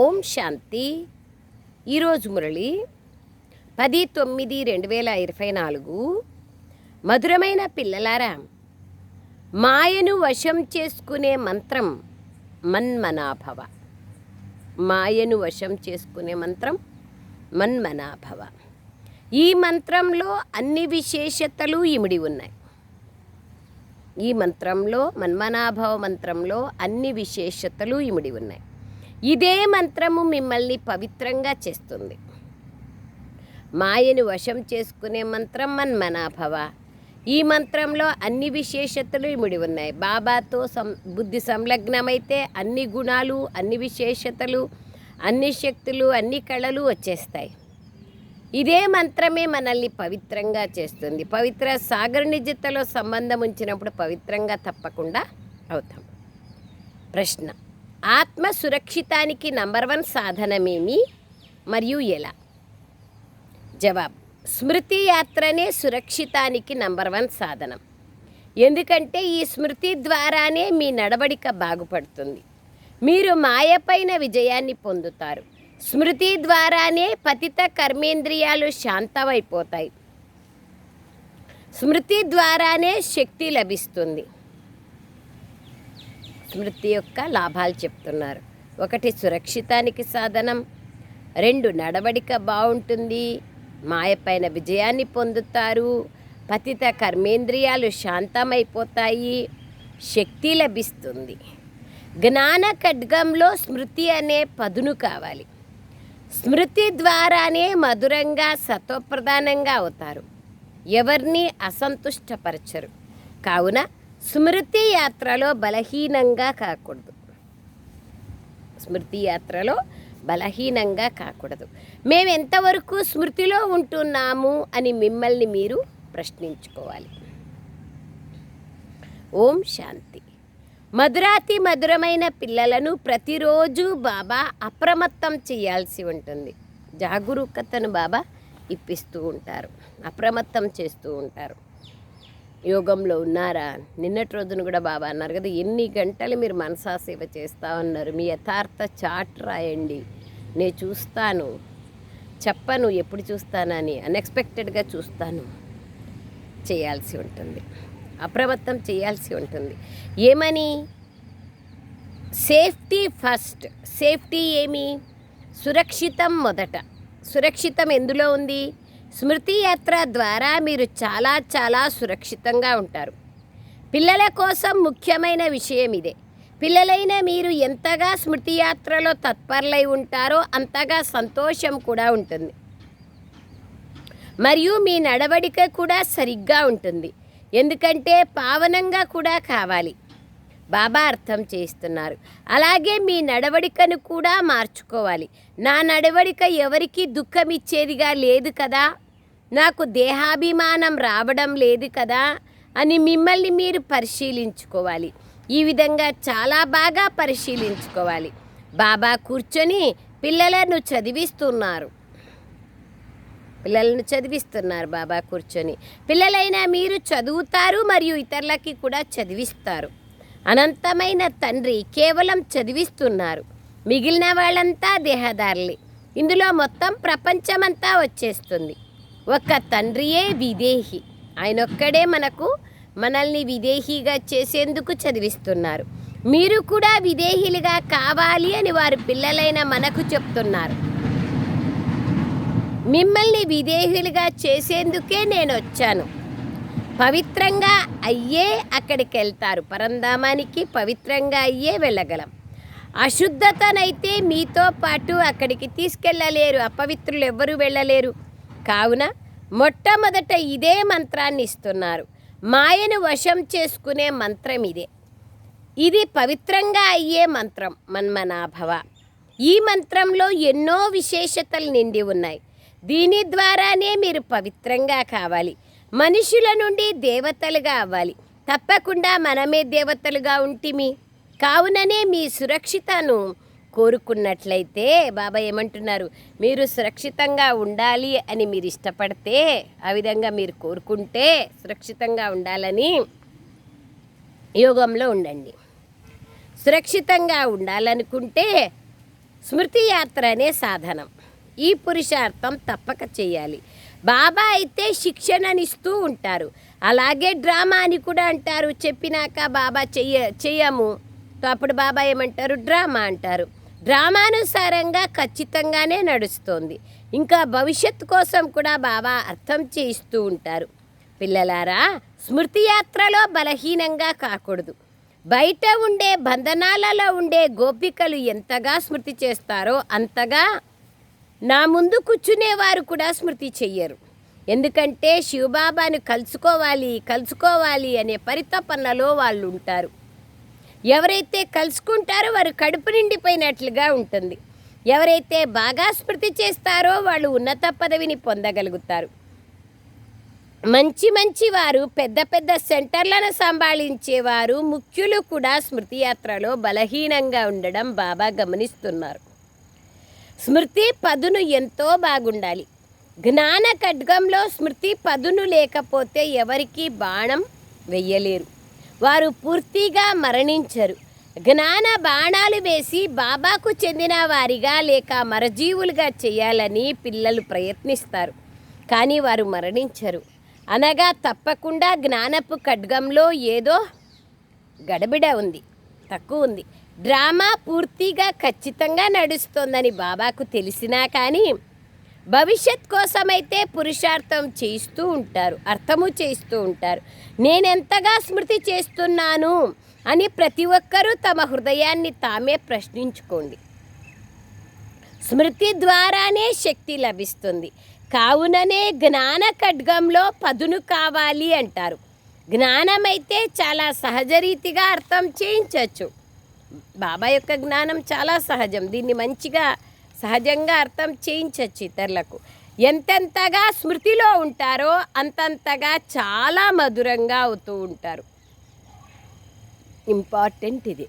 ఓం శాంతి. ఈరోజు మురళి పది తొమ్మిది రెండు వేల ఇరవై నాలుగు. మధురమైన పిల్లలారా మాయను వశం చేసుకునే మంత్రం మన్మనాభవ. మాయను వశం చేసుకునే మంత్రం మన్మనాభవ. ఈ మంత్రంలో అన్ని విశేషతలు ఇమిడి ఉన్నాయి. ఈ మంత్రంలో మన్మనాభవ మంత్రంలో అన్ని విశేషతలు ఇమిడి ఉన్నాయి. ఇదే మంత్రము మిమ్మల్ని పవిత్రంగా చేస్తుంది. మాయను వశం చేసుకునే మంత్రం మన్మనాభవ. ఈ మంత్రంలో అన్ని విశేషతలు ఇమిడి ఉన్నాయి. బాబాతో సం బుద్ధి సంలగ్నమైతే అన్ని గుణాలు అన్ని విశేషతలు అన్ని శక్తులు అన్ని కళలు వచ్చేస్తాయి. ఇదే మంత్రమే మనల్ని పవిత్రంగా చేస్తుంది. పవిత్ర సాగర నిజతలో సంబంధం ఉంచినప్పుడు పవిత్రంగా తప్పకుండా అవుతాం. ప్రశ్న. ఆత్మ సురక్షితానికి నంబర్ వన్ సాధనమేమి? మరియు ఎలా? జవాబు స్మృతి యాత్రనే సురక్షితానికి నంబర్ వన్ సాధనం. ఎందుకంటే ఈ స్మృతి ద్వారానే మీ నడవడిక బాగుపడుతుంది. మీరు మాయపైన విజయాన్ని పొందుతారు. స్మృతి ద్వారానే పతిత కర్మేంద్రియాలు శాంతమైపోతాయి. స్మృతి ద్వారానే శక్తి లభిస్తుంది. స్మృతి యొక్క లాభాలు చెప్తున్నారు. ఒకటి సురక్షితానికి సాధనం రెండు నడవడిక బాగుంటుంది మాయపైన విజయాన్ని పొందుతారు పతిత కర్మేంద్రియాలు శాంతమైపోతాయి శక్తి లభిస్తుంది. జ్ఞాన ఖడ్గంలో స్మృతి అనే పదును కావాలి. స్మృతి ద్వారానే మధురంగా సత్వప్రధానంగా అవుతారు. ఎవరిని అసంతుష్టపరచరు. కావున స్మృతి యాత్రలో బలహీనంగా కాకూడదు. స్మృతి యాత్రలో బలహీనంగా కాకూడదు. మేము ఎంతవరకు స్మృతిలో ఉంటున్నాము అని మిమ్మల్ని మీరు ప్రశ్నించుకోవాలి. ఓం శాంతి. మధురాతి మధురమైన పిల్లలను ప్రతిరోజు బాబా అప్రమత్తం చేయాల్సి ఉంటుంది. జాగరూకతను బాబా ఇప్పిస్తూ ఉంటారు. అప్రమత్తం చేస్తూ ఉంటారు. యోగంలో ఉన్నారా? నిన్నటి రోజున కూడా బాబా అన్నారు కదా ఎన్ని గంటలు మీరు మనసా సేవ చేస్తా ఉన్నారు? మీ యథార్థ చాట్ రాయండి. నేను చూస్తాను. చెప్పను ఎప్పుడు చూస్తానని అన్ఎక్స్పెక్టెడ్గా చూస్తాను. చేయాల్సి ఉంటుంది. అప్రమత్తం చేయాల్సి ఉంటుంది. ఏమని? Safety first. సేఫ్టీ ఏమి? సురక్షితం మొదట. సురక్షితం ఎందులో ఉంది? స్మృతి యాత్ర ద్వారా మీరు చాలా చాలా సురక్షితంగా ఉంటారు. పిల్లల కోసం ముఖ్యమైన విషయం ఇదే. పిల్లలైన మీరు ఎంతగా స్మృతి యాత్రలో తత్పరులై ఉంటారో అంతగా సంతోషం కూడా ఉంటుంది. మరియు మీ నడవడిక కూడా సరిగ్గా ఉంటుంది. ఎందుకంటే పావనంగా కూడా కావాలి. బాబా అర్థం చేస్తున్నారు. అలాగే మీ నడవడికను కూడా మార్చుకోవాలి. నా నడవడిక ఎవరికి దుఃఖం ఇచ్చేదిగా లేదు కదా? నాకు దేహాభిమానం రావడం లేదు కదా అని మిమ్మల్ని మీరు పరిశీలించుకోవాలి. ఈ విధంగా చాలా బాగా పరిశీలించుకోవాలి. బాబా కూర్చొని పిల్లలను చదివిస్తున్నారు. పిల్లలను చదివిస్తున్నారు బాబా కూర్చొని. పిల్లలైనా మీరు చదువుతారు మరియు ఇతరులకి కూడా చదివిస్తారు. అనంతమైన తండ్రి కేవలం చదివిస్తున్నారు. మిగిలిన వాళ్ళంతా దేహదారులే ఇందులో మొత్తం ప్రపంచమంతా వచ్చేస్తుంది. ఒక తండ్రియే విదేహి. ఆయన ఒక్కడే మనకు మనల్ని విదేహీగా చేసేందుకు చదివిస్తున్నారు. మీరు కూడా విదేహీలుగా కావాలి అని వారు పిల్లలైన మనకు చెప్తున్నారు. మిమ్మల్ని విదేహులుగా చేసేందుకే నేను వచ్చాను పవిత్రంగా అయ్యే అక్కడికి వెళ్తారు పరంధామానికి పవిత్రంగా అయ్యే వెళ్ళగలం. అశుద్ధతనైతే మీతో పాటు అక్కడికి తీసుకెళ్ళలేరు. అపవిత్రులు ఎవ్వరూ వెళ్ళలేరు. కావున మొట్టమొదట ఇదే మంత్రాన్ని ఇస్తున్నారు మాయను వశం చేసుకునే మంత్రం ఇదే. ఇది పవిత్రంగా అయ్యే మంత్రం మన్మనాభవ. ఈ మంత్రంలో ఎన్నో విశేషతలు నిండి ఉన్నాయి. దీని ద్వారానే మీరు పవిత్రంగా కావాలి. మనుషుల నుండి దేవతలుగా అవ్వాలి. తప్పకుండా మనమే దేవతలుగా ఉంటిమి. కావుననే మీ సురక్షితను కోరుకున్నట్లయితే బాబా ఏమంటున్నారు? మీరు సురక్షితంగా ఉండాలి అని మీరు ఇష్టపడితే ఆ విధంగా మీరు కోరుకుంటే సురక్షితంగా ఉండాలని యోగంలో ఉండండి. సురక్షితంగా ఉండాలనుకుంటే స్మృతి యాత్ర అనే సాధనం. ఈ పురుషార్థం తప్పక చేయాలి. బాబా అయితే శిక్షణనిస్తూ ఉంటారు. అలాగే డ్రామా అని కూడా అంటారు. చెప్పినాక బాబా చెయ్య చెయ్యము. అప్పుడు బాబా ఏమంటారు? డ్రామా అంటారు. డ్రామానుసారంగా ఖచ్చితంగానే నడుస్తోంది. ఇంకా భవిష్యత్తు కోసం కూడా బాబా అర్థం చేయిస్తూ ఉంటారు. పిల్లలారా స్మృతి యాత్రలో బలహీనంగా కాకూడదు. బయట ఉండే బంధనాలలో ఉండే గోపికలు ఎంతగా స్మృతి చేస్తారో అంతగా నా ముందు కూర్చునేవారు కూడా స్మృతి చెయ్యరు. ఎందుకంటే శివబాబాను కలుసుకోవాలి కలుసుకోవాలి అనే పరితపనలో వాళ్ళు ఉంటారు ఎవరైతే కలుసుకుంటారో వారు కడుపు నిండిపోయినట్లుగా ఉంటుంది. ఎవరైతే బాగా స్మృతి చేస్తారో వాళ్ళు ఉన్నత పదవిని పొందగలుగుతారు. మంచి మంచి వారు పెద్ద పెద్ద సెంటర్లను సంభాళించేవారు ముఖ్యులు కూడా స్మృతి యాత్రలో బలహీనంగా ఉండడం బాబా గమనిస్తున్నారు. స్మృతి పదును ఎంతో బాగుండాలి. జ్ఞాన ఖడ్గంలో స్మృతి పదును లేకపోతే ఎవరికీ బాణం వెయ్యలేరు. వారు పూర్తిగా మరణించరు. జ్ఞాన బాణాలు వేసి బాబాకు చెందిన వారిగా లేక మరజీవులుగా చేయాలని పిల్లలు ప్రయత్నిస్తారు. కానీ వారు మరణించరు. అనగా తప్పకుండా జ్ఞానపు ఖడ్గంలో ఏదో గడబిడ ఉంది తక్కువ ఉంది. డ్రామా పూర్తిగా ఖచ్చితంగా నడుస్తోందని బాబాకు తెలిసినా కానీ భవిష్యత్ కోసమైతే పురుషార్థం చేస్తూ ఉంటారు అర్థము చేస్తూ ఉంటారు. నేనెంతగా స్మృతి చేస్తున్నాను అని ప్రతి ఒక్కరూ తమ హృదయాన్ని తామే ప్రశ్నించుకోండి. స్మృతి ద్వారానే శక్తి లభిస్తుంది. కావుననే జ్ఞాన ఖడ్గంలో పదును కావాలి అంటారు. జ్ఞానమైతే చాలా సహజరీతిగా అర్థం చేయించవచ్చు. బాబా యొక్క జ్ఞానం చాలా సహజం. దీన్ని మంచిగా సహజంగా అర్థం చేయించవచ్చు ఇతరులకు. ఎంతెంతగా స్మృతిలో ఉంటారో అంతంతగా చాలా మధురంగా అవుతూ ఉంటారు. ఇంపార్టెంట్ ఇది.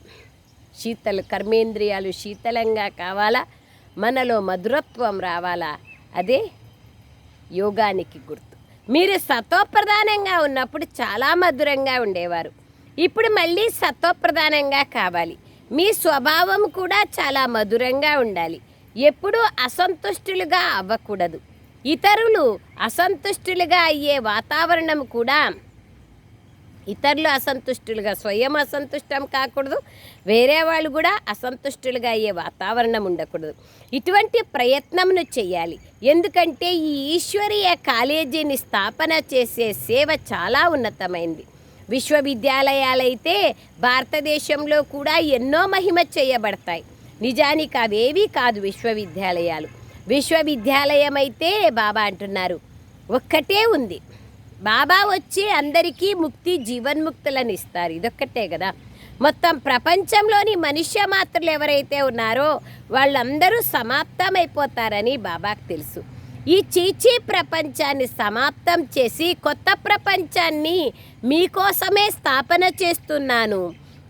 శీతల కర్మేంద్రియాలు శీతలంగా కావాలా? మనలో మధురత్వం రావాలా? అదే యోగానికి గుర్తు. మీరు సత్వప్రధానంగా ఉన్నప్పుడు చాలా మధురంగా ఉండేవారు. ఇప్పుడు మళ్ళీ సత్వప్రధానంగా కావాలి. మీ స్వభావం కూడా చాలా మధురంగా ఉండాలి. ఎప్పుడూ అసంతుష్టులుగా అవ్వకూడదు. ఇతరులు అసంతుష్టులుగా అయ్యే వాతావరణం కూడా ఇతరులు అసంతుష్టులుగా స్వయం అసంతుష్టం కాకూడదు. వేరే వాళ్ళు కూడా అసంతుష్టులుగా అయ్యే వాతావరణం ఉండకూడదు. ఇటువంటి ప్రయత్నంను చేయాలి. ఎందుకంటే ఈ ఈశ్వరీయ కాలేజీని స్థాపన చేసే సేవ చాలా ఉన్నతమైంది. విశ్వవిద్యాలయాలైతే భారతదేశంలో కూడా ఎన్నో మహిమ చేయబడతాయి. నిజానికి అవేవీ కాదు విశ్వవిద్యాలయాలు. విశ్వవిద్యాలయం అయితే బాబా అంటున్నారు. ఒక్కటే ఉంది. బాబా వచ్చి అందరికీ ముక్తి జీవన్ముక్తులను ఇస్తారు. ఇదొక్కటే కదా. మొత్తం ప్రపంచంలోని మనుష్య మాత్రలు ఎవరైతే ఉన్నారో వాళ్ళందరూ సమాప్తమైపోతారని బాబాకు తెలుసు. ఈ చీచీ ప్రపంచాన్ని సమాప్తం చేసి కొత్త ప్రపంచాన్ని మీకోసమే స్థాపన చేస్తున్నాను.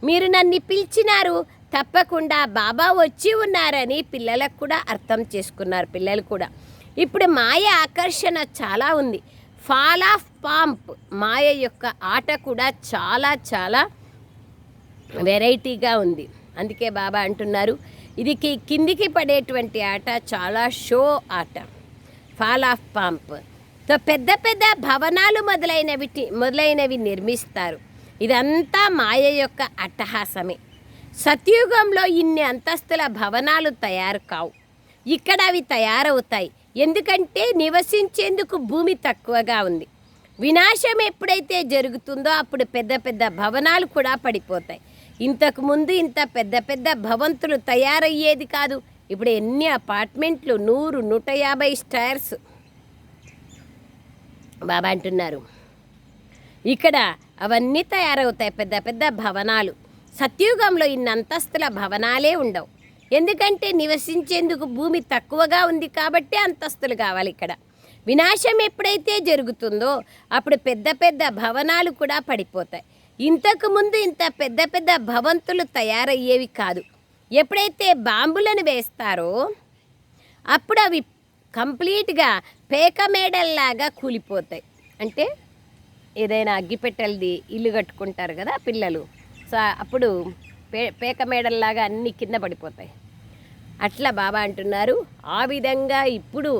మీరు నన్ను పిలిచినారు తప్పకుండా బాబా వచ్చి ఉన్నారని పిల్లలకు కూడా అర్థం చేసుకున్నారు పిల్లలు కూడా. ఇప్పుడు మాయ ఆకర్షణ చాలా ఉంది. ఫాల్ ఆఫ్ పాంప్ మాయ యొక్క ఆట కూడా చాలా చాలా వెరైటీగా ఉంది. అందుకే బాబా అంటున్నారు. ఇది కిందికి పడేటువంటి ఆట చాలా షో ఆట. ఫాల్ ఆఫ్ పాంప్తో పెద్ద పెద్ద భవనాలు మొదలైనవి మొదలైనవి నిర్మిస్తారు. ఇదంతా మాయ యొక్క అట్టహాసమే. సత్యుగంలో ఇన్ని అంతస్తుల భవనాలు తయారు కావు. ఇక్కడ అవి తయారవుతాయి. ఎందుకంటే నివసించేందుకు భూమి తక్కువగా ఉంది. వినాశం ఎప్పుడైతే జరుగుతుందో అప్పుడు పెద్ద పెద్ద భవనాలు కూడా పడిపోతాయి. ఇంతకుముందు ఇంత పెద్ద పెద్ద భవంతులు తయారయ్యేది కాదు. ఇప్పుడు ఎన్ని అపార్ట్మెంట్లు? నూరు నూట యాభై స్టార్స్. బాబా అంటున్నారు. ఇక్కడ అవన్నీ తయారవుతాయి. పెద్ద పెద్ద భవనాలు. సత్యుగంలో ఇన్ని అంతస్తుల భవనాలే ఉండవు. ఎందుకంటే నివసించేందుకు భూమి తక్కువగా ఉంది కాబట్టి అంతస్తులు కావాలి ఇక్కడ. వినాశం ఎప్పుడైతే జరుగుతుందో అప్పుడు పెద్ద పెద్ద భవనాలు కూడా పడిపోతాయి. ఇంతకు ముందు ఇంత పెద్ద పెద్ద భవంతులు తయారయ్యేవి కాదు. ఎప్పుడైతే బాంబులను వేస్తారో అప్పుడు అవి కంప్లీట్గా పేక మేడల్లాగా కూలిపోతాయి. అంటే ఏదైనా అగ్గిపెట్టెలది ఇల్లు కట్టుకుంటారు కదా పిల్లలు. సో అప్పుడు పే పేక మేడల్లాగా అన్నీ కింద పడిపోతాయి. అట్లా బాబా అంటున్నారు. ఆ విధంగా ఇప్పుడు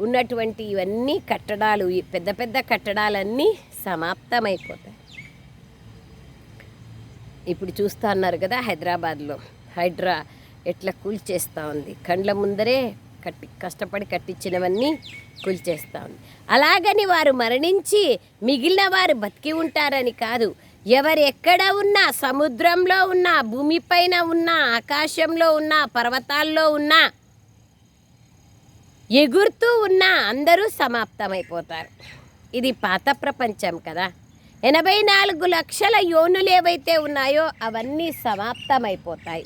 ఉన్నటువంటి ఇవన్నీ కట్టడాలు పెద్ద పెద్ద కట్టడాలన్నీ సమాప్తమైపోతాయి. ఇప్పుడు చూస్తా అన్నారు కదా హైదరాబాద్లో. హైడ్రా ఎట్లా కూల్చేస్తూ ఉంది? కండ్ల ముందరే కట్టి కష్టపడి కట్టించినవన్నీ కూల్చేస్తూ ఉంది. అలాగని వారు మరణించి మిగిలిన వారు బతికి ఉంటారని కాదు. ఎవరు ఎక్కడ ఉన్నా సముద్రంలో ఉన్నా భూమిపైన ఉన్నా ఆకాశంలో ఉన్నా పర్వతాల్లో ఉన్నా ఎగురుతూ ఉన్నా అందరూ సమాప్తమైపోతారు. ఇది పాత ప్రపంచం కదా. ఎనభై నాలుగు లక్షల యోనులు ఏవైతే ఉన్నాయో అవన్నీ సమాప్తమైపోతాయి.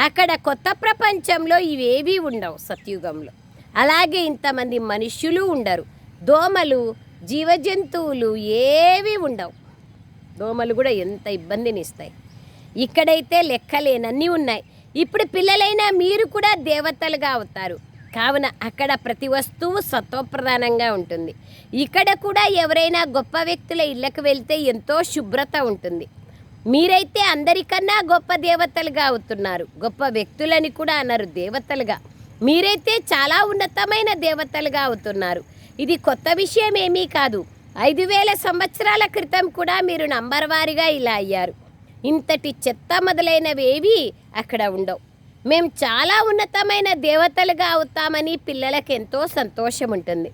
అక్కడ కొత్త ప్రపంచంలో ఇవేవీ ఉండవు సత్యుగంలో. అలాగే ఇంతమంది మనుష్యులు ఉండరు. దోమలు జీవజంతువులు ఏవి ఉండవు. దోమలు కూడా ఎంత ఇబ్బందిని ఇస్తాయి ఇక్కడైతే లెక్కలేనన్నీ ఉన్నాయి. ఇప్పుడు పిల్లలైనా మీరు కూడా దేవతలుగా అవుతారు. కావున అక్కడ ప్రతి వస్తువు సత్వప్రధానంగా ఉంటుంది. ఇక్కడ కూడా ఎవరైనా గొప్ప వ్యక్తుల ఇళ్ళకు వెళ్తే ఎంతో శుభ్రత ఉంటుంది. మీరైతే అందరికన్నా గొప్ప దేవతలుగా అవుతున్నారు. గొప్ప వ్యక్తులని కూడా అన్నారు దేవతలుగా. మీరైతే చాలా ఉన్నతమైన దేవతలుగా అవుతున్నారు. ఇది కొత్త విషయం ఏమీ కాదు. ఐదు వేల సంవత్సరాల క్రితం కూడా మీరు నంబర్ వారిగా ఇలా అయ్యారు. ఇంతటి చెత్త మొదలైనవి అక్కడ ఉండవు. మేము చాలా ఉన్నతమైన దేవతలుగా అవుతామని పిల్లలకు ఎంతో సంతోషం ఉంటుంది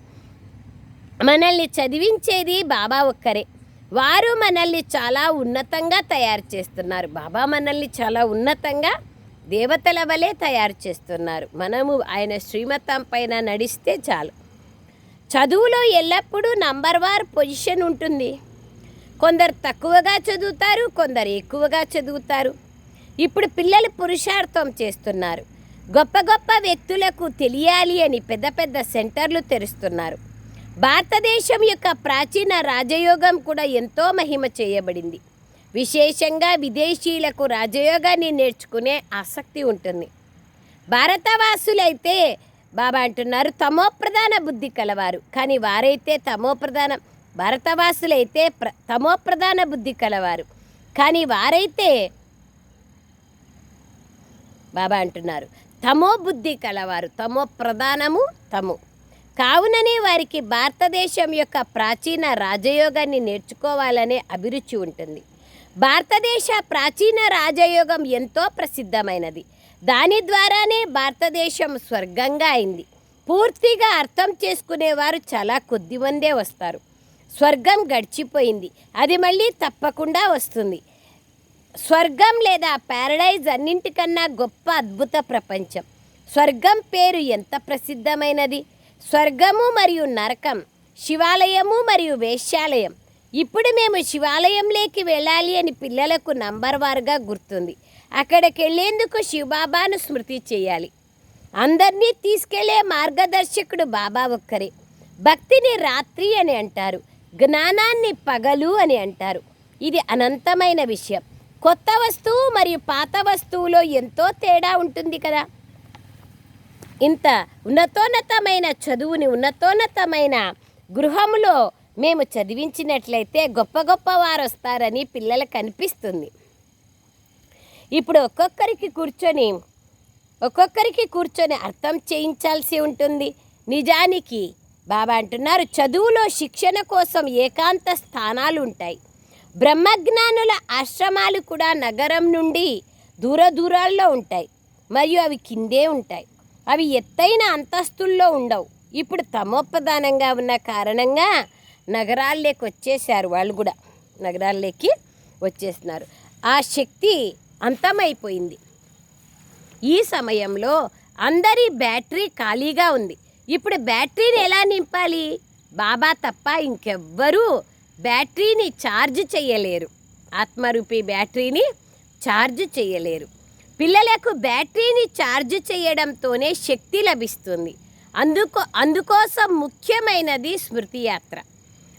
మనల్ని చదివించేది బాబా ఒక్కరే. వారు మనల్ని చాలా ఉన్నతంగా తయారు చేస్తున్నారు. బాబా మనల్ని చాలా ఉన్నతంగా దేవతల వలె తయారు చేస్తున్నారు. మనము ఆయన శ్రీమతం పైన నడిస్తే చాలు. చదువులో ఎల్లప్పుడూ నంబర్ వార్ పొజిషన్ ఉంటుంది. కొందరు తక్కువగా చదువుతారు కొందరు ఎక్కువగా చదువుతారు. ఇప్పుడు పిల్లలు పురుషార్థం చేస్తున్నారు. గొప్ప గొప్ప వ్యక్తులకు తెలియాలి అని పెద్ద పెద్ద సెంటర్లు తెరుస్తున్నారు. భారతదేశం యొక్క ప్రాచీన రాజయోగం కూడా ఎంతో మహిమ చేయబడింది. విశేషంగా విదేశీయులకు రాజయోగాన్ని నేర్చుకునే ఆసక్తి ఉంటుంది. భారతవాసులైతే బాబా అంటున్నారు తమో ప్రధాన బుద్ధి కలవారు. కానీ వారైతే తమో ప్రధాన భారతవాసులైతే ప్ర తమో ప్రధాన బుద్ధి కలవారు. కానీ వారైతే బాబా అంటున్నారు తమో బుద్ధి కలవారు. తమో ప్రధానము తము. కావుననే వారికి భారతదేశం యొక్క ప్రాచీన రాజయోగాన్ని నేర్చుకోవాలనే అభిరుచి ఉంటుంది. భారతదేశ ప్రాచీన రాజయోగం ఎంతో ప్రసిద్ధమైనది. దాని ద్వారానే భారతదేశం స్వర్గంగా అయింది. పూర్తిగా అర్థం చేసుకునేవారు చాలా కొద్ది మందే వస్తారు. స్వర్గం గడిచిపోయింది. అది మళ్ళీ తప్పకుండా వస్తుంది. స్వర్గం లేదా ప్యారడైజ్ అన్నింటికన్నా గొప్ప అద్భుత ప్రపంచం. స్వర్గం పేరు ఎంత ప్రసిద్ధమైనది? స్వర్గము మరియు నరకం శివాలయము మరియు వేశ్యాలయం. ఇప్పుడు మేము శివాలయంలోకి వెళ్ళాలి అని పిల్లలకు నంబర్ వారుగా గుర్తుంది. అక్కడికి వెళ్ళేందుకు శివబాబాను స్మృతి చేయాలి. అందరినీ తీసుకెళ్ళే మార్గదర్శకుడు బాబా ఒక్కరే. భక్తిని రాత్రి అని అంటారు జ్ఞానాన్ని పగలు అని అంటారు. ఇది అనంతమైన విషయం. కొత్త వస్తువు మరియు పాత వస్తువులో ఎంతో తేడా ఉంటుంది కదా. ఇంత ఉన్నతోన్నతమైన చదువుని ఉన్నతోన్నతమైన గృహములో మేము చదివించినట్లయితే గొప్ప గొప్ప వారు వస్తారని పిల్లలకు అనిపిస్తుంది ఇప్పుడు ఒక్కొక్కరికి కూర్చొని ఒక్కొక్కరికి కూర్చొని అర్థం చేయించాల్సి ఉంటుంది. నిజానికి బాబా అంటున్నారు చదువులో శిక్షణ కోసం ఏకాంత స్థానాలు ఉంటాయి బ్రహ్మజ్ఞానుల ఆశ్రమాలు కూడా నగరం నుండి దూర దూరాల్లో ఉంటాయి. మరియు అవి కిందే ఉంటాయి. అవి ఎత్తైన అంతస్తుల్లో ఉండవు. ఇప్పుడు తమోపదానంగా ఉన్న కారణంగా నగరాల్లోకి వచ్చేసారు వాళ్ళు కూడా. నగరాల్లోకి వచ్చేస్తున్నారు. ఆ శక్తి అంతమైపోయింది. ఈ సమయంలో అందరి బ్యాటరీ ఖాళీగా ఉంది. ఇప్పుడు బ్యాటరీని ఎలా నింపాలి? బాబా తప్ప ఇంకెవ్వరూ బ్యాటరీని ఛార్జ్ చేయలేరు. ఆత్మరూపి బ్యాటరీని ఛార్జ్ చేయలేరు. పిల్లలకు బ్యాటరీని ఛార్జ్ చేయడంతోనే శక్తి లభిస్తుంది. అందుకో అందుకోసం ముఖ్యమైనది స్మృతి యాత్ర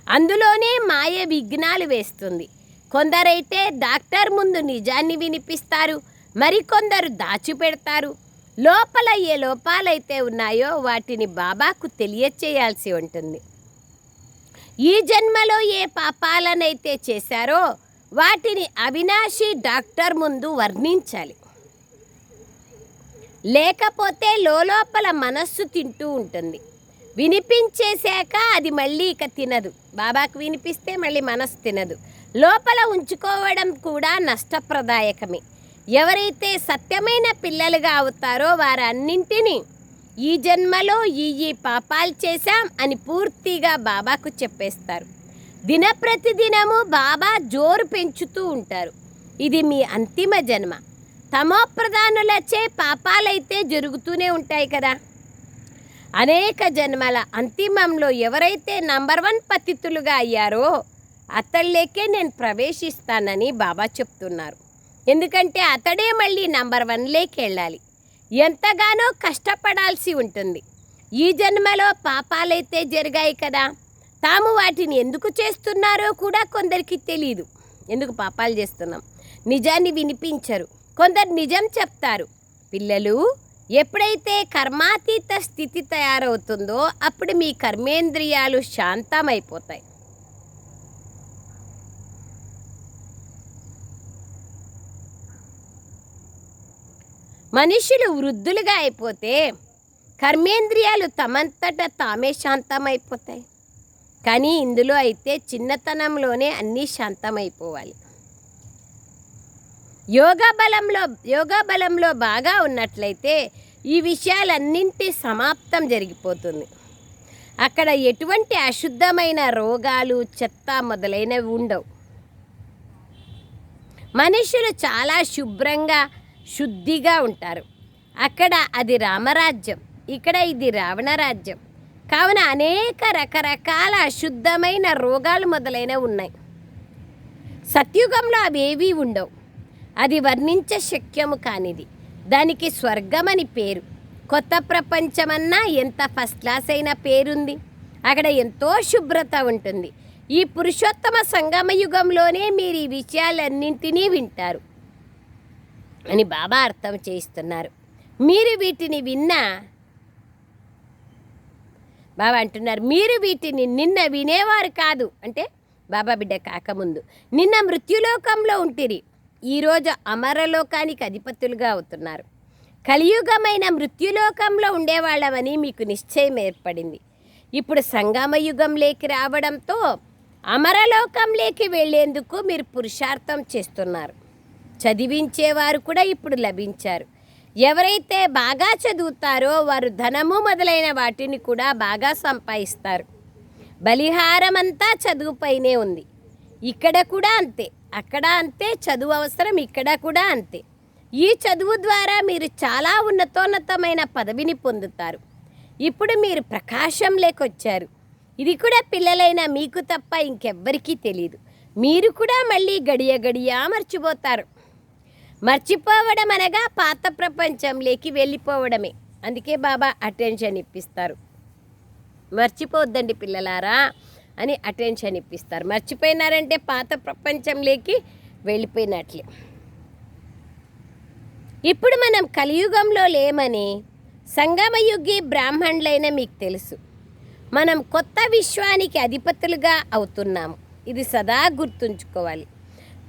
అందులోనే మాయ విఘ్నాలు వేస్తుంది. కొందరైతే డాక్టర్ ముందు నిజాన్ని వినిపిస్తారు మరికొందరు దాచిపెడతారు. లోపల ఏ లోపాలైతే ఉన్నాయో వాటిని బాబాకు తెలియచేయాల్సి ఉంటుంది. ఈ జన్మలో ఏ పాపాలనైతే చేశారో వాటిని అవినాశి డాక్టర్ ముందు వర్ణించాలి. లేకపోతే లోపల మనస్సు తింటూ ఉంటుంది. వినిపించేశాక అది మళ్ళీ ఇక తినదు. బాబాకు వినిపిస్తే మళ్ళీ మనస్సు తినదు. లోపల ఉంచుకోవడం కూడా నష్టప్రదాయకమే. ఎవరైతే సత్యమైన పిల్లలుగా అవుతారో వారన్నింటినీ ఈ జన్మలో ఈ ఈ పాపాలు చేశాం అని పూర్తిగా బాబాకు చెప్పేస్తారు. దినప్రతిదినము బాబా జోరు పెంచుతూ ఉంటారు. ఇది మీ అంతిమ జన్మ. తమోప్రధానులచే పాపాలైతే జరుగుతూనే ఉంటాయి కదా. అనేక జన్మల అంతిమంలో ఎవరైతే నంబర్ వన్ పతితులుగా అయ్యారో అతళ్ళకే నేను ప్రవేశిస్తానని బాబా చెప్తున్నారు. ఎందుకంటే అతడే మళ్ళీ నంబర్ వన్లోకి వెళ్ళాలి. ఎంతగానో కష్టపడాల్సి ఉంటుంది. ఈ జన్మలో పాపాలైతే జరిగాయి కదా. తాము వాటిని ఎందుకు చేస్తున్నారో కూడా కొందరికి తెలియదు ఎందుకు పాపాలు చేస్తున్నాం? నిజాన్ని వినిపించరు. కొందరు నిజం చెప్తారు. పిల్లలు ఎప్పుడైతే కర్మాతీత స్థితి తయారవుతుందో అప్పుడు మీ కర్మేంద్రియాలు శాంతమైపోతాయి. మనుషులు వృద్ధులుగా అయిపోతే కర్మేంద్రియాలు తమంతట తామే శాంతమైపోతాయి. కానీ ఇందులో అయితే చిన్నతనంలోనే అన్నీ శాంతమైపోవాలి. యోగా బలంలో యోగా బలంలో బాగా ఉన్నట్లయితే ఈ విషయాలన్నింటి సమాప్తం జరిగిపోతుంది. అక్కడ ఎటువంటి అశుద్ధమైన రోగాలు చెత్త మొదలైనవి ఉండవు. మనుషులు చాలా శుభ్రంగా శుద్ధిగా ఉంటారు. అక్కడ అది రామరాజ్యం ఇక్కడ ఇది రావణ రాజ్యం కావున అనేక రకరకాల అశుద్ధమైన రోగాలు మొదలైనవి ఉన్నాయి. సత్యుగంలో అవేవీ ఉండవు. అది వర్ణించ శక్యము కానిది. దానికి స్వర్గమని పేరు. కొత్త ప్రపంచమన్నా ఎంత ఫస్ట్ క్లాస్ అయిన పేరుంది? అక్కడ ఎంతో శుభ్రత ఉంటుంది. ఈ పురుషోత్తమ సంగమ యుగంలోనే మీరు ఈ విషయాలన్నింటినీ వింటారు. అని బాబా అర్థం చేయిస్తున్నారు. మీరు వీటిని విన్నా బాబా అంటున్నారు మీరు వీటిని నిన్న వినేవారు కాదు. అంటే బాబా బిడ్డ కాకముందు. నిన్న మృత్యులోకంలో ఉంటిరి. ఈరోజు అమరలోకానికి అధిపతులుగా అవుతున్నారు. కలియుగమైన మృత్యులోకంలో ఉండేవాళ్ళమని మీకు నిశ్చయం ఏర్పడింది. ఇప్పుడు సంగమయుగంలోకి రావడంతో అమరలోకంలోకి వెళ్ళేందుకు మీరు పురుషార్థం చేస్తున్నారు. చదివించేవారు కూడా ఇప్పుడు లభించారు. ఎవరైతే బాగా చదువుతారో వారు ధనము మొదలైన వాటిని కూడా బాగా సంపాదిస్తారు. బలిహారం అంతా చదువుపైనే ఉంది. ఇక్కడ కూడా అంతే. అక్కడ అంతే. చదువు అవసరం ఇక్కడ కూడా అంతే. ఈ చదువు ద్వారా మీరు చాలా ఉన్నతోన్నతమైన పదవిని పొందుతారు. ఇప్పుడు మీరు ప్రకాశం లేకొచ్చారు. ఇది కూడా పిల్లలైన మీకు తప్ప ఇంకెవ్వరికీ తెలియదు మీరు కూడా మళ్ళీ గడియ గడియా మర్చిపోతారు మర్చిపోవడం అనగా పాత ప్రపంచంలోకి వెళ్ళిపోవడమే. అందుకే బాబా అటెన్షన్ ఇప్పిస్తారు. మర్చిపోవద్దండి పిల్లలారా అని అటెన్షన్ ఇప్పిస్తారు. మర్చిపోయినారంటే పాత ప్రపంచంలోకి వెళ్ళిపోయినట్లే. ఇప్పుడు మనం కలియుగంలో లేమని సంగమయుగి బ్రాహ్మణులైన మీకు తెలుసు. మనం కొత్త విశ్వానికి అధిపతులుగా అవుతున్నాము. ఇది సదా గుర్తుంచుకోవాలి.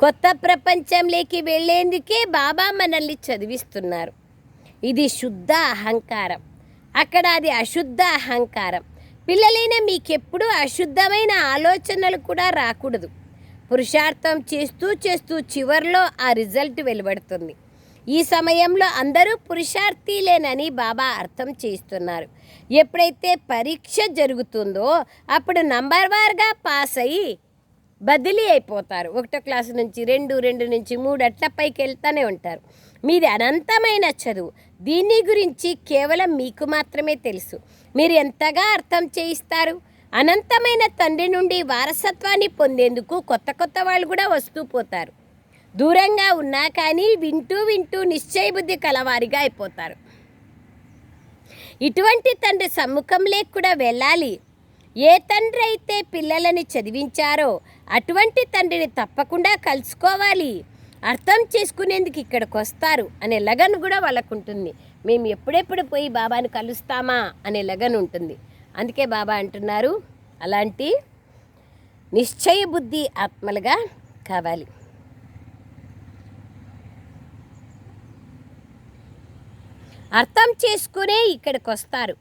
కొత్త ప్రపంచంలోకి వెళ్ళేందుకే బాబా మనల్ని చదివిస్తున్నారు. ఇది శుద్ధ అహంకారం. అక్కడ అది అశుద్ధ అహంకారం. పిల్లలైన మీకెప్పుడు అశుద్ధమైన ఆలోచనలు కూడా రాకూడదు. పురుషార్థం చేస్తూ చేస్తూ చివరిలో ఆ రిజల్ట్ వెలువడుతుంది. ఈ సమయంలో అందరూ పురుషార్థీలేనని బాబా అర్థం చేస్తున్నారు ఎప్పుడైతే పరీక్ష జరుగుతుందో అప్పుడు నంబర్ వార్గా పాస్ అయ్యి బదిలీ అయిపోతారు. ఒకటో క్లాసు నుంచి రెండు రెండు నుంచి మూడు అట్ల పైకి వెళ్తూనే ఉంటారు. మీది అనంతమైన చదువు. దీని గురించి కేవలం మీకు మాత్రమే తెలుసు. మీరు ఎంతగా అర్థం చేయిస్తారు? అనంతమైన తండ్రి నుండి వారసత్వాన్ని పొందేందుకు కొత్త కొత్త వాళ్ళు కూడా వస్తూ పోతారు. దూరంగా ఉన్నా కానీ వింటూ వింటూ నిశ్చయ బుద్ధి కలవారిగా అయిపోతారు. ఇటువంటి తండ్రి సమ్ముఖం కూడా వెళ్ళాలి. ఏ తండ్రి అయితే పిల్లలని చదివించారో అటువంటి తండ్రిని తప్పకుండా కలుసుకోవాలి. అర్థం చేసుకునేందుకు ఇక్కడికి వస్తారు అనే లగన్ కూడా వాళ్ళకు ఉంటుంది మేము ఎప్పుడెప్పుడు పోయి బాబాను కలుస్తామా అనే లగన్ ఉంటుంది. అందుకే బాబా అంటున్నారు అలాంటి నిశ్చయ బుద్ధి ఆత్మలుగా కావాలి. అర్థం చేసుకునే ఇక్కడికి వస్తారు.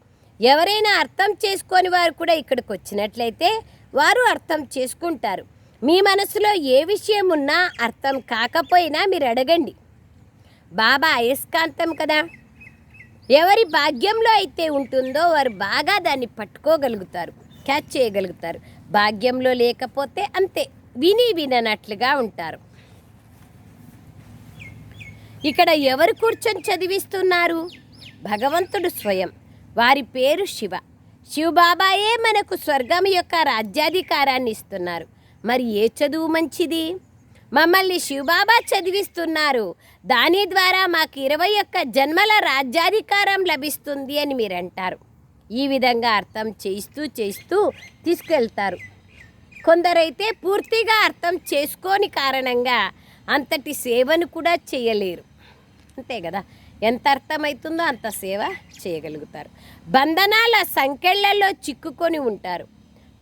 ఎవరైనా అర్థం చేసుకొని వారు కూడా ఇక్కడికి వచ్చినట్లయితే వారు అర్థం చేసుకుంటారు. మీ మనసులో ఏ విషయం ఉన్నా అర్థం కాకపోయినా మీరు అడగండి. బాబా అయస్కాంతం కదా. ఎవరి భాగ్యంలో అయితే ఉంటుందో వారు బాగా దాన్ని పట్టుకోగలుగుతారు క్యాచ్ చేయగలుగుతారు. భాగ్యంలో లేకపోతే అంతే విని విననట్లుగా ఉంటారు. ఇక్కడ ఎవరు కూర్చొని చదివిస్తున్నారు? భగవంతుడు స్వయం. వారి పేరు శివ. శివబాబాయే మనకు స్వర్గం యొక్క రాజ్యాధికారాన్ని ఇస్తున్నారు. మరి ఏ చదువు మంచిది? మమ్మల్ని శివబాబా చదివిస్తున్నారు. దాని ద్వారా మాకు ఇరవై ఒక్క జన్మల రాజ్యాధికారం లభిస్తుంది అని మీరు అంటారు ఈ విధంగా అర్థం చేస్తూ చేస్తూ తీసుకెళ్తారు. కొందరైతే పూర్తిగా అర్థం చేసుకోని కారణంగా అంతటి సేవను కూడా చేయలేరు. అంతే కదా? ఎంత అర్థమవుతుందో అంత సేవ చేయగలుగుతారు. బంధనాల సంకెళ్ళలో చిక్కుకొని ఉంటారు.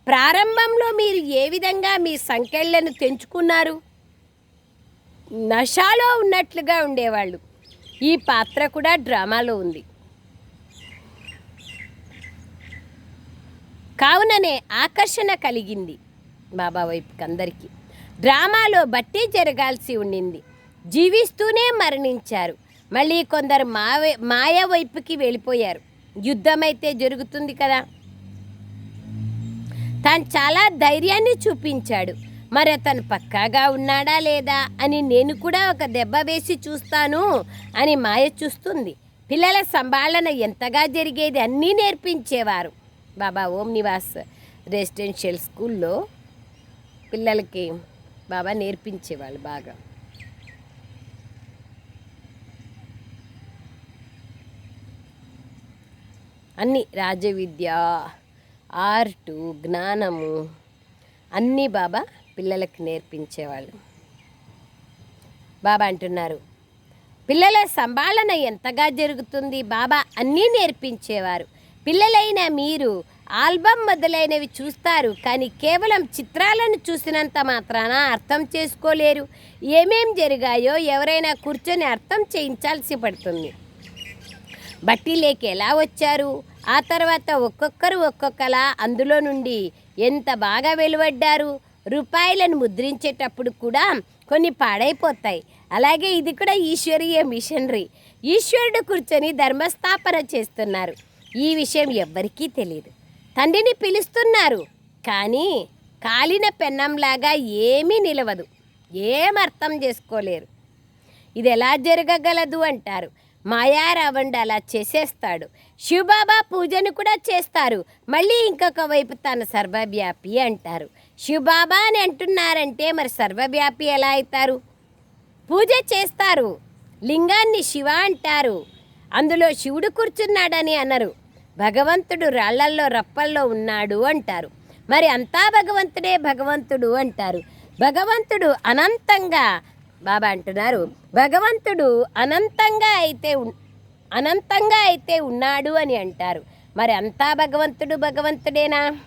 ప్రారంభంలో మీరు ఏ విధంగా మీ సంకెళ్ళను తెంచుకున్నారు? నషాలో ఉన్నట్లుగా ఉండేవాళ్ళు. ఈ పాత్ర కూడా డ్రామాలో ఉంది. కావుననే ఆకర్షణ కలిగింది బాబా వైపుకి అందరికీ డ్రామాలో బట్టి జరగాల్సి ఉండింది. జీవిస్తూనే మరణించారు. మళ్ళీ కొందరు మావే మాయ వైపుకి వెళ్ళిపోయారు. యుద్ధమైతే జరుగుతుంది కదా. తాను చాలా ధైర్యాన్ని చూపించాడు. మరి అతను పక్కాగా ఉన్నాడా లేదా అని నేను కూడా ఒక దెబ్బ వేసి చూస్తాను అని మాయ చూస్తుంది. పిల్లల సంభాళన ఎంతగా జరిగేది అన్నీ నేర్పించేవారు. బాబా ఓం నివాస్ రెసిడెన్షియల్ స్కూల్లో పిల్లలకి బాబా నేర్పించేవాళ్ళు బాగా. అన్ని రాజవిద్య ఆర్టు జ్ఞానము అన్నీ బాబా పిల్లలకి నేర్పించేవాళ్ళు. బాబా అంటున్నారు పిల్లల సంభాళన ఎంతగా జరుగుతుంది? బాబా అన్నీ నేర్పించేవారు. పిల్లలైన మీరు ఆల్బమ్ మొదలైనవి చూస్తారు కానీ కేవలం చిత్రాలను చూసినంత మాత్రాన అర్థం చేసుకోలేరు. ఏమేం జరిగాయో ఎవరైనా కూర్చొని అర్థం చేయించాల్సి పడుతుంది. బట్టీలేకి ఎలా వచ్చారు? ఆ తర్వాత ఒక్కొక్కరు ఒక్కొక్కలా అందులో నుండి ఎంత బాగా వెలువడ్డారు? రూపాయలను ముద్రించేటప్పుడు కూడా కొన్ని పాడైపోతాయి. అలాగే ఇది కూడా ఈశ్వరీయ మిషనరీ. ఈశ్వరుడు కూర్చొని ధర్మస్థాపన చేస్తున్నారు. ఈ విషయం ఎవ్వరికీ తెలియదు తండ్రిని పిలుస్తున్నారు. కానీ కాలిన పెన్నంలాగా ఏమీ నిలవదు. ఏం అర్థం చేసుకోలేరు. ఇది ఎలా జరగగలదు అంటారు. మాయారావండి అలా చేసేస్తాడు. శివబాబా పూజను కూడా చేస్తారు. మళ్ళీ ఇంకొక వైపు తన సర్వవ్యాపి అంటారు. శివబాబా అని అంటున్నారంటే మరి సర్వవ్యాపి ఎలా అవుతారు? పూజ చేస్తారు. లింగాన్ని శివ అంటారు. అందులో శివుడు కూర్చున్నాడని అనరు. భగవంతుడు రాళ్ళల్లో రప్పల్లో ఉన్నాడు అంటారు. మరి అంతా భగవంతుడే భగవంతుడు అంటారు. భగవంతుడు అనంతంగా బాబా అంటున్నారు. భగవంతుడు అనంతంగా అయితే అనంతంగా అయితే ఉన్నాడు అని అంటారు. మరి అంతా భగవంతుడు భగవంతుడేనా?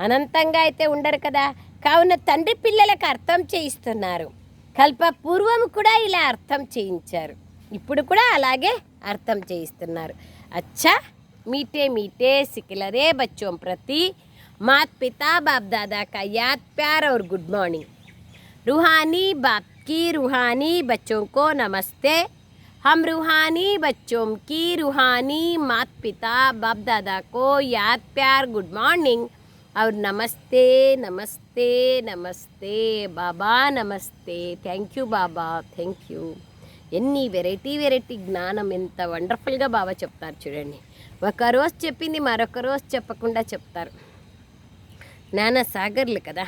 అనంతంగా అయితే ఉండరు కదా. కావున తండ్రి పిల్లలకు అర్థం చేయిస్తున్నారు. కల్ప పూర్వం కూడా ఇలా అర్థం చేయించారు. ఇప్పుడు కూడా అలాగే అర్థం చేయిస్తున్నారు. అచ్చా మీటే మీటే సికిలరే బచ్చోం ప్రతి. మాత్ పితా బాప్ దాదా కయాత్ ప్యార్ और గుడ్ మార్నింగ్. రుహానీ బాప్ की रूहानी बच्चों को नमस्ते हम रूहानी बच्चों की रूहानी मात पिता बाप दादा को याद प्यार गुड मॉर्निंग और नमस्ते नमस्ते नमस्ते बाबा नमस्ते thank you Baba thank you ఎన్ని వెరైటీ వెరైటీ జ్ఞానం ఎంత వండర్ఫుల్గా బాగా చెప్తారు చూడండి ఒక రోజు చెప్పింది మరొక రోజు చెప్పకుండా చెప్తారు జ్ఞాన సాగర్లు కదా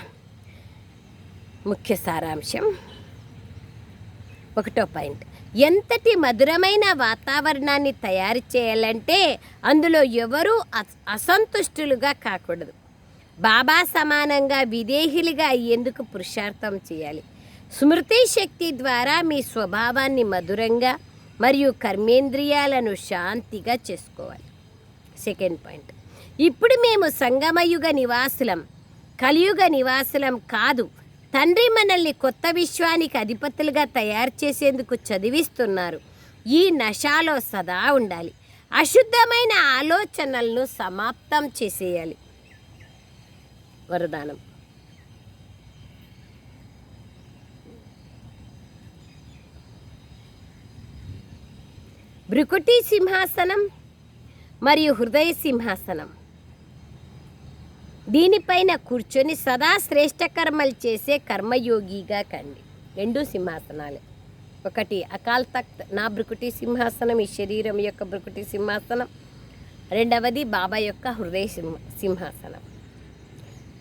ముఖ్య సారాంశం ఒకటో పాయింట్. ఎంతటి మధురమైన వాతావరణాన్ని తయారు చేయాలంటే అందులో ఎవరూ అసంతుష్టులుగా కాకూడదు. బాబా సమానంగా విదేహిలుగా అయ్యేందుకు పురుషార్థం చేయాలి. స్మృతి శక్తి ద్వారా మీ స్వభావాన్ని మధురంగా మరియు కర్మేంద్రియాలను శాంతిగా చేసుకోవాలి. Second point. ఇప్పుడు మేము సంగమయుగ నివాసులం కలియుగ నివాసులం కాదు. తండ్రి మనల్ని కొత్త విశ్వానికి అధిపతులుగా తయారు చేసేందుకు చదివిస్తున్నారు. ఈ నషాలో సదా ఉండాలి. అశుద్ధమైన ఆలోచనలను సమాప్తం చేసేయాలి. వరదానం. భృకుటి సింహాసనం మరియు హృదయ సింహాసనం. దీనిపైన కూర్చొని సదా శ్రేష్ట కర్మలు చేసే కర్మయోగిగా కండి. రెండు సింహాసనాలే. ఒకటి అకాల్ తఖ్త్ నా బ్రుకుటి సింహాసనం ఈ శరీరం యొక్క బ్రుకుటి సింహాసనం. రెండవది బాబా యొక్క హృదయ సింహ సింహాసనం.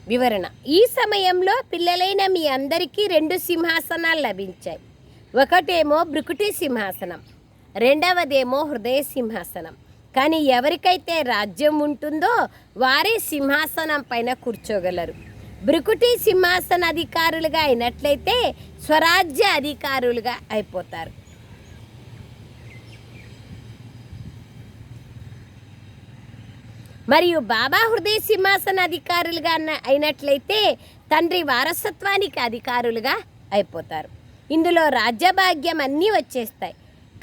వివరణ ఈ సమయంలో పిల్లలైన మీ అందరికీ రెండు సింహాసనాలు లభించాయి. ఒకటేమో బ్రుకుటి సింహాసనం రెండవదేమో హృదయ సింహాసనం. కానీ ఎవరికైతే రాజ్యం ఉంటుందో వారే సింహాసనం పైన కూర్చోగలరు. బ్రికుటి సింహాసన అధికారులుగా అయినట్లయితే స్వరాజ్య అధికారులుగా అయిపోతారు. మరియు బాబా హృదయ సింహాసన అధికారులుగా అయినట్లయితే తండ్రి వారసత్వానికి అధికారులుగా అయిపోతారు. ఇందులో రాజ్యభాగ్యం అన్నీ వచ్చేస్తాయి.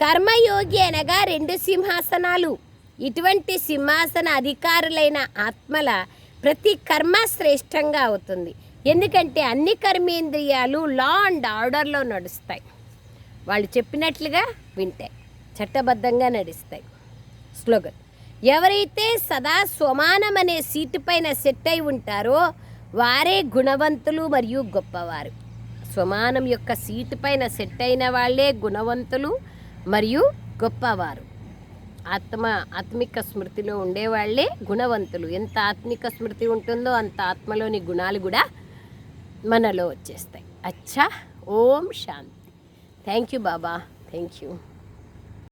కర్మయోగి అనగా రెండు సింహాసనాలు. ఇటువంటి సింహాసన అధికారులైన ఆత్మల ప్రతి కర్మ శ్రేష్టంగా అవుతుంది. ఎందుకంటే అన్ని కర్మేంద్రియాలు లా అండ్ ఆర్డర్లో నడుస్తాయి. వాళ్ళు చెప్పినట్లుగా వింటాయి చట్టబద్ధంగా నడుస్తాయి. స్లోగన్. ఎవరైతే సదా స్వమానం అనే సీటు పైన సెట్ అయి ఉంటారో వారే గుణవంతులు మరియు గొప్పవారు. స్వమానం యొక్క సీటు పైన సెట్ అయిన వాళ్ళే గుణవంతులు మరియు గొప్పవారు. ఆత్మ ఆత్మిక స్మృతిలో ఉండేవాళ్ళే గుణవంతులు. ఎంత ఆత్మిక స్మృతి ఉంటుందో అంత ఆత్మలోని గుణాలు కూడా మనలో వచ్చేస్తాయి. అచ్చా ఓం శాంతి. Thank you Baba. Thank you